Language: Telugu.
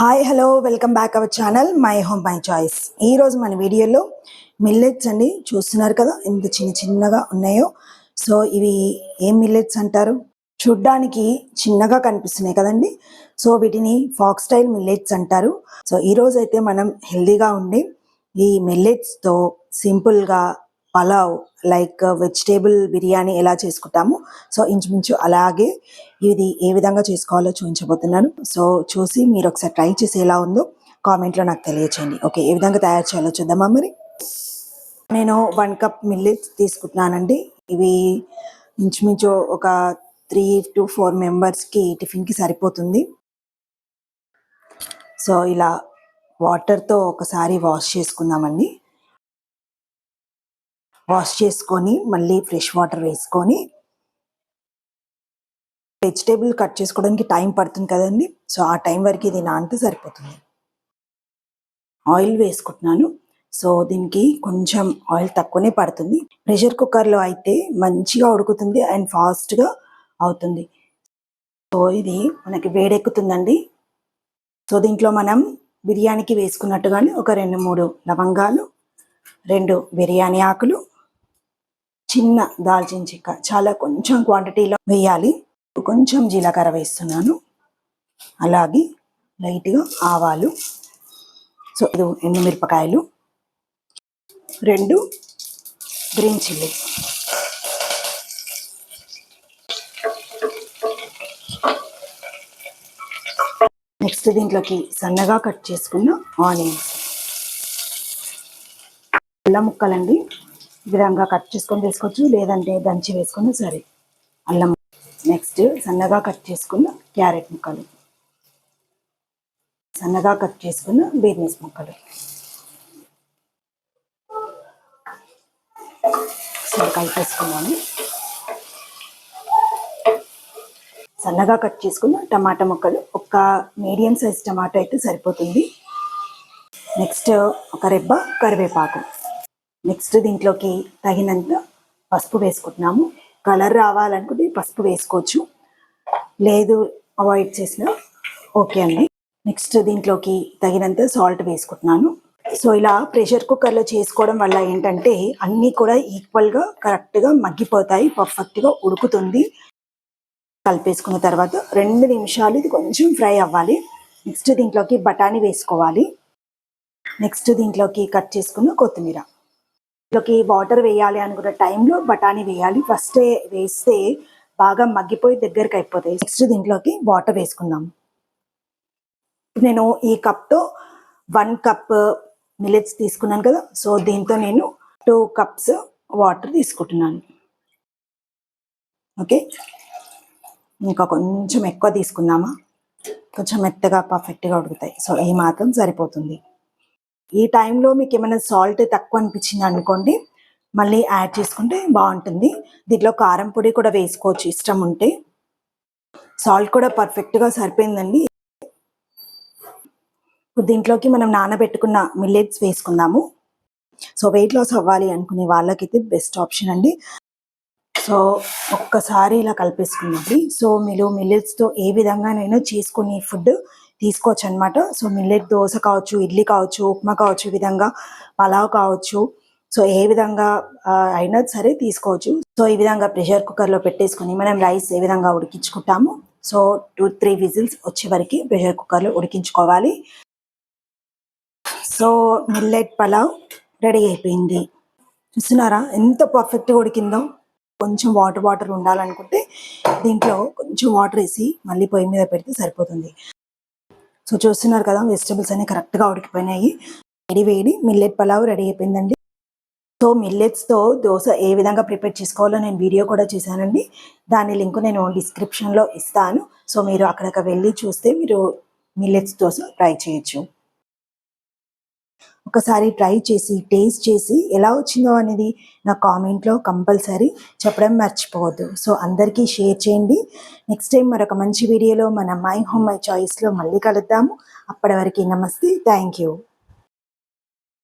Hi hello welcome back our channel my home my choice ఈరోజు మన వీడియోలో మిల్లెట్స్ అండి చూస్తున్నారు కదా ఎంత చిన్న చిన్నగా ఉన్నాయో. సో ఇవి ఏం మిల్లెట్స్ అంటారు? చూడ్డానికి చిన్నగా కనిపిస్తున్నాయి కదండి. సో వీటిని ఫాక్స్ స్టైల్ మిల్లెట్స్ అంటారు. సో ఈ రోజు అయితే మనం హెల్దీగా ఉండి ఈ మిల్లెట్స్తో సింపుల్గా pulao like vegetable uh, biryani ఎలా చేసుకుంటాము సో ఇంచుమించు అలాగే ఇది ఏ విధంగా చేసుకోవాలో చూపించబోతున్నాను. సో చూసి మీరు ఒకసారి ట్రై చేసి ఎలా ఉందో కామెంట్లో నాకు తెలియచేయండి. ఓకే ఏ విధంగా తయారు చేయాలో చూద్దామా మరి? నేను వన్ కప్ మిల్లెట్స్ తీసుకుంటున్నానండి. ఇవి ఇంచుమించు ఒక త్రీ టు ఫోర్ మెంబర్స్కి టిఫిన్కి సరిపోతుంది. సో ఇలా వాటర్తో ఒకసారి వాష్ చేసుకుందామండి. వాష్ చేసుకొని మళ్ళీ ఫ్రెష్ వాటర్ వేసుకొని వెజిటేబుల్ కట్ చేసుకోవడానికి టైం పడుతుంది కదండి. సో ఆ టైం వరకు ఇది నానితే సరిపోతుంది. ఆయిల్ వేసుకుంటున్నాను. సో దీనికి కొంచెం ఆయిల్ తక్కువనే పడుతుంది. ప్రెషర్ కుక్కర్లో అయితే మంచిగా ఉడుకుతుంది అండ్ ఫాస్ట్గా అవుతుంది. సో ఇది మనకి వేడెక్కుతుందండి. సో దీంట్లో మనం బిర్యానీకి వేసుకున్నట్టుగానే ఒక రెండు మూడు లవంగాలు రెండు బిర్యానీ ఆకులు చిన్న దాల్చిన చెక్క చాలా కొంచెం క్వాంటిటీలో వేయాలి. కొంచెం జీలకర్ర వేస్తున్నాను. అలాగే లైట్గా ఆవాలు. సో ఇది ఎండుమిరపకాయలు రెండు గ్రీన్ చిల్లీ. నెక్స్ట్ దీంట్లోకి సన్నగా కట్ చేసుకున్న ఆనియన్స్. అల్లం ముక్కలండి. విధంగా కట్ చేసుకొని వేసుకోవచ్చు. లేదంటే దంచి వేసుకున్నా సరే. అల్లం నెక్స్ట్ సన్నగా కట్ చేసుకున్న క్యారెట్ ముక్కలు. సన్నగా కట్ చేసుకున్న బీర్నీస్ ముక్కలు. సో కలిపేసుకున్నాను. సన్నగా కట్ చేసుకున్న టమాటా ముక్కలు. ఒక మీడియం సైజ్ టమాటా అయితే సరిపోతుంది. నెక్స్ట్ ఒక రెబ్బ కరివేపాకు. నెక్స్ట్ దీంట్లోకి తగినంత పసుపు వేసుకుంటున్నాము. కలర్ రావాలనుకుంటే పసుపు వేసుకోవచ్చు. లేదు అవాయిడ్ చేసిన ఓకే అండి. నెక్స్ట్ దీంట్లోకి తగినంత సాల్ట్ వేసుకుంటున్నాను. సో ఇలా ప్రెషర్ కుక్కర్లో చేసుకోవడం వల్ల ఏంటంటే అన్నీ కూడా ఈక్వల్గా కరెక్ట్గా మగ్గిపోతాయి పర్ఫెక్ట్గా ఉడుకుతుంది. కలిపేసుకున్న తర్వాత రెండు నిమిషాలు ఇది కొంచెం ఫ్రై అవ్వాలి. నెక్స్ట్ దీంట్లోకి బఠానీ వేసుకోవాలి. నెక్స్ట్ దీంట్లోకి కట్ చేసుకున్న కొత్తిమీర. దీంట్లోకి వాటర్ వేయాలి అనుకున్న టైంలో బఠానీ వేయాలి. ఫస్ట్ వేస్తే బాగా మగ్గిపోయి దగ్గరికి అయిపోతాయి. నెక్స్ట్ దీంట్లోకి వాటర్ వేసుకుందాం. నేను ఈ కప్తో వన్ కప్ మిల్లెట్స్ తీసుకున్నాను కదా సో దీంతో నేను టూ కప్స్ వాటర్ తీసుకుంటున్నాను. ఓకే? ఇంకా కొంచెం ఎక్కువ తీసుకుందామా? కొంచెం మెత్తగా పర్ఫెక్ట్గా ఉడుకుతాయి. సో ఈ మాత్రం సరిపోతుంది. ఈ టైంలో మీకు ఏమైనా సాల్ట్ తక్కువ అనిపించింది అనుకోండి మళ్ళీ యాడ్ చేసుకుంటే బాగుంటుంది. దీంట్లో కారం పొడి కూడా వేసుకోవచ్చు ఇష్టం ఉంటే. సాల్ట్ కూడా పర్ఫెక్ట్గా సరిపోయిందండి. దీంట్లోకి మనం నానబెట్టుకున్న మిల్లెట్స్ వేసుకుందాము. సో వెయిట్ లాస్ అవ్వాలి అనుకునే వాళ్ళకైతే బెస్ట్ ఆప్షన్ అండి. సో ఒక్కసారి ఇలా కలిపేసుకున్నది సో మీరు మిల్లెట్స్తో ఏ విధంగానైనా చేసుకుని ఫుడ్ తీసుకోవచ్చు అనమాట సో మిల్లెట్ దోశ కావచ్చు ఇడ్లీ కావచ్చు ఉప్మా కావచ్చు ఈ విధంగా పలావ్ కావచ్చు. సో ఏ విధంగా అయినా సరే తీసుకోవచ్చు. సో ఈ విధంగా ప్రెషర్ కుక్కర్లో పెట్టేసుకొని మనం రైస్ ఏ విధంగా ఉడికించుకుంటాము సో టూ త్రీ విజిల్స్ వచ్చే వరకు ప్రెషర్ కుక్కర్లో ఉడికించుకోవాలి. సో మిల్లెట్ పలావ్ రెడీ అయిపోయింది. చూస్తున్నారా? ఎంత పర్ఫెక్ట్గా ఉడికిందో. కొంచెం వాటర్ వాటర్ ఉండాలనుకుంటే దీంట్లో కొంచెం వాటర్ వేసి మళ్ళీ పొయ్యి మీద పెడితే సరిపోతుంది. సో చూస్తున్నారు కదా వెజిటబుల్స్ అనేవి కరెక్ట్గా ఉడికిపోయినాయి. వేడి వేడి మిల్లెట్ పలావ్ రెడీ అయిపోయిందండి. సో మిల్లెట్స్తో దోశ ఏ విధంగా ప్రిపేర్ చేసుకోవాలో నేను వీడియో కూడా చేశానండి. దాని లింక్ నేను డిస్క్రిప్షన్లో ఇస్తాను. సో మీరు అక్కడికి వెళ్ళి చూస్తే మీరు మిల్లెట్స్ దోశ ట్రై చేయొచ్చు. ఒకసారి ట్రై చేసి టేస్ట్ చేసి ఎలా వచ్చిందో అనేది నా కామెంట్లో కంపల్సరీ చెప్పడం మర్చిపోవద్దు. సో అందరికీ షేర్ చేయండి. నెక్స్ట్ టైం మరొక మంచి వీడియోలో మన మై హోమ్ మై చాయిస్లో మళ్ళీ కలుద్దాము. అప్పటి వరకు నమస్తే. Thank you.